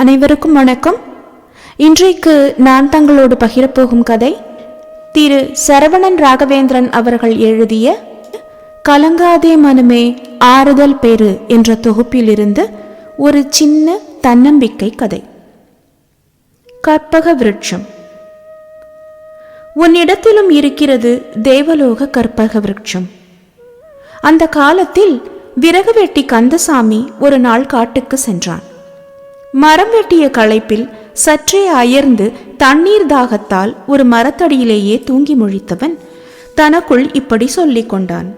அனைவருக்கும் வணக்கம். இன்றைக்கு நான் தங்களோடு பகிரப்போகும் கதை திரு சரவணன் ராகவேந்திரன் அவர்கள் எழுதிய கலங்காதே மனமே ஆறுதல் பெரு என்ற தொகுப்பிலிருந்து ஒரு சின்ன தன்னம்பிக்கை கதை. கற்பக விருட்சம். உன்னிடத்திலும் இருக்கிறது தேவலோக கற்பக விருட்சம். அந்த காலத்தில் விறகு வெட்டி கந்தசாமி ஒரு நாள் காட்டுக்கு சென்றான். மரம் வெட்டிய களைப்பில் சற்றே அயர்ந்து தண்ணீர் தாகத்தால் ஒரு மரத்தடியிலேயே தூங்கி முழித்தவன் தனக்குள் இப்படி சொல்லிக் கொண்டான்.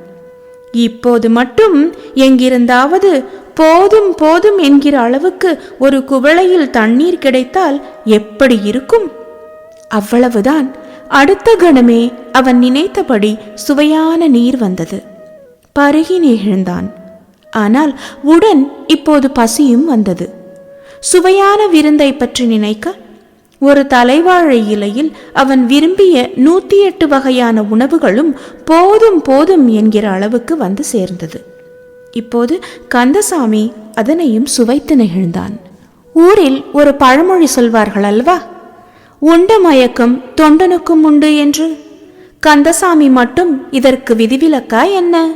இப்போது மட்டும் எங்கிருந்தாவது போதும் போதும் என்கிற அளவுக்கு ஒரு குவளையில் தண்ணீர் கிடைத்தால் எப்படி இருக்கும்? அவ்வளவுதான். அடுத்த கணமே அவன் நினைத்தபடி சுவையான நீர் வந்தது. பருகி நெகிழ்ந்தான். ஆனால் உடன் இப்போது பசியும் வந்தது. சுவையான விருந்தை பற்றி நினைக்க ஒரு தலைவாழை இலையில் அவன் விரும்பிய நூத்தி எட்டு வகையான உணவுகளும் போதும் போதும் என்கிற அளவுக்கு வந்து சேர்ந்தது. இப்போது கந்தசாமி அதனையும் சுவைத்து நெகிழ்ந்தான். ஊரில் ஒரு பழமொழி சொல்வார்கள் அல்வா உண்ட மயக்கம் தொண்டனுக்கும் உண்டு என்று. கந்தசாமி மட்டும் இதற்கு விதிவிலக்கா என்ன?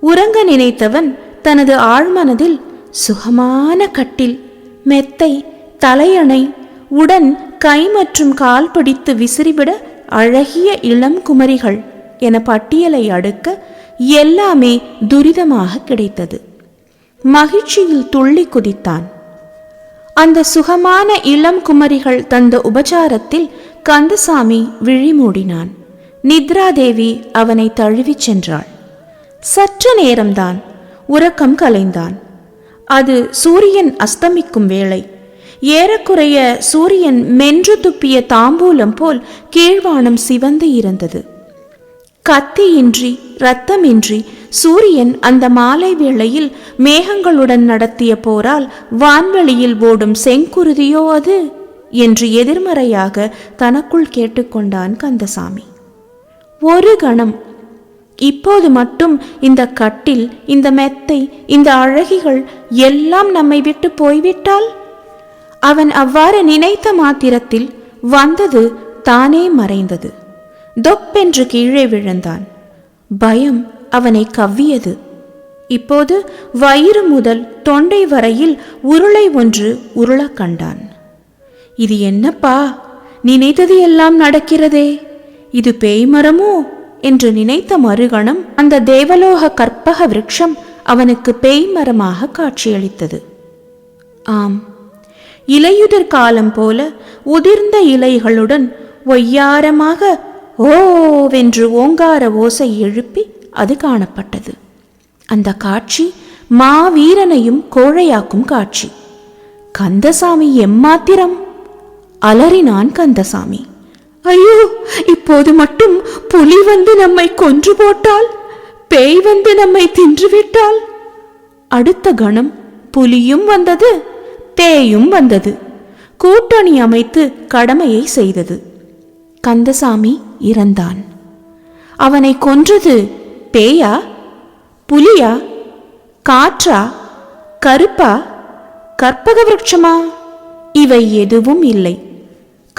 உறங்க நினைத்தவன் தனது ஆழ்மனதில் சுகமான கட்டில் மெத்தை தலையணை உடன் கை மற்றும் கால் பிடித்து விசிறிவிட அழகிய இளம் குமரிகள் என பட்டியலை அடுக்க எல்லாமே துரிதமாக கிடைத்தது. மகிழ்ச்சியில் துள்ளி குதித்தான். அந்த சுகமான இளம் குமரிகள் தந்த உபச்சாரத்தில் கந்தசாமி விழி மூடினான். நித்ராதேவி அவனை தழுவிச் சென்றாள். சற்று நேரம்தான் உறக்கம் கலைந்தான். அது சூரியன் அஸ்தமிக்கும் வேளை. ஏறக்குறைய சூரியன் மென்று துப்பிய தாம்பூலம் போல் கீழ்வானம் சிவந்து இருந்தது. கத்தியின்றி இரத்தமின்றி சூரியன் அந்த மாலை வேளையில் மேகங்களுடன் நடத்திய போரால் வான்வெளியில் ஓடும் செங்குருதியோ அது? என்று எதிர்மறையாக தனக்குள் கேட்டுக்கொண்டான் கந்தசாமி. ஒரு கணம் இப்போது மட்டும் இந்த கட்டில் இந்த மெத்தை இந்த அழகிகள் எல்லாம் நம்மை விட்டு போய்விட்டால்? அவன் அவ்வாறு நினைத்த மாத்திரத்தில் வந்தது தானே மறைந்தது. தொப்பென்று கீழே விழுந்தான். பயம் அவனை கவ்வியது. இப்போது வயிறு முதல் தொண்டை வரையில் உருளை ஒன்று உருளக் கண்டான். இது என்னப்பா? நினைத்தது எல்லாம் நடக்கிறதே. இது பேய் மரமோ என்று நினைத்த மறுகணம் அந்த தேவலோக கற்பக விருட்சம் அவனுக்கு பேய் மரமாக காட்சியளித்தது. ஆம் இலையுதிர் காலம் போல உதிர்ந்த இலைகளுடன் ஒய்யாரமாக ஓவென்று ஓங்கார ஓசை எழுப்பி அது காணப்பட்டது. அந்த காட்சி மாவீரனையும் கோழையாக்கும் காட்சி. கந்தசாமி எம்மாத்திரம்? அலறினான் கந்தசாமி. ஐயோ இப்போது மட்டும் புலி வந்து நம்மை கொன்று போட்டால் பேய் வந்து நம்மை தின்றுவிட்டால் அடுத்த கணம் புலியும் வந்தது பேயும் வந்தது. கூட்டணி அமைத்து கடமையை செய்தது. கந்தசாமி இறந்தான். அவனை கொன்றது பேயா புலியா காற்றா கருப்பா கற்பக விரட்சமா? இவை எதுவும் இல்லை.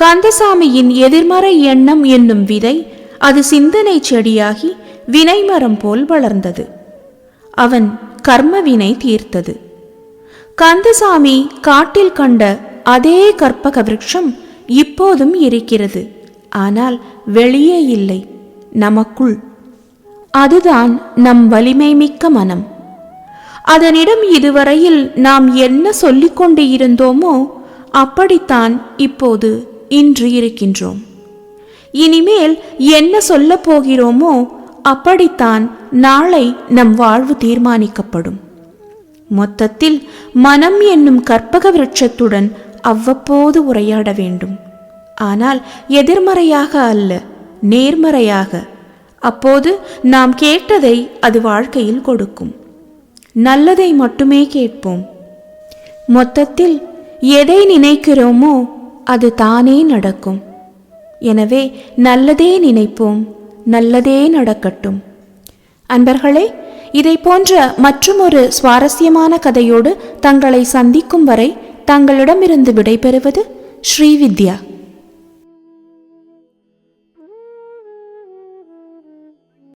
கந்தசாமியின் எதிர்மறை எண்ணம் என்னும் விதை அது சிந்தனை செடியாகி வினைமரம் போல் வளர்ந்தது. அவன் கர்மவினை தீர்த்தது. கந்தசாமி காட்டில் கண்ட அதே கற்பக விருட்சம் இப்போதும் இருக்கிறது. ஆனால் வெளியே இல்லை. நமக்குள். அதுதான் நம் வலிமை மிக்க மனம். அதனிடம் இதுவரையில் நாம் என்ன சொல்லிக் கொண்டு இருந்தோமோ அப்படித்தான் இப்போது இன்று இருக்கின்றோம். இனிமேல் என்ன சொல்லப் போகிறோமோ அப்படித்தான் நாளை நம் வாழ்வு தீர்மானிக்கப்படும். மொத்தத்தில் மனம் என்னும் கற்பக விருட்சத்துடன் அவ்வப்போது உரையாட வேண்டும். ஆனால் எதிர்மறையாக அல்ல நேர்மறையாக. அப்போது நாம் கேட்டதை அது வாழ்க்கையில் கொடுக்கும். நல்லதை மட்டுமே கேட்போம். மொத்தத்தில் எதை நினைக்கிறோமோ அது தானே நடக்கும். எனவே நல்லதே நினைப்போம் நல்லதே நடக்கட்டும். அன்பர்களே இதை போன்ற மற்றுமொரு சுவாரஸ்யமான கதையோடு தங்களை சந்திக்கும் வரை தங்களிடமிருந்து விடைபெறுவது ஸ்ரீவித்யா.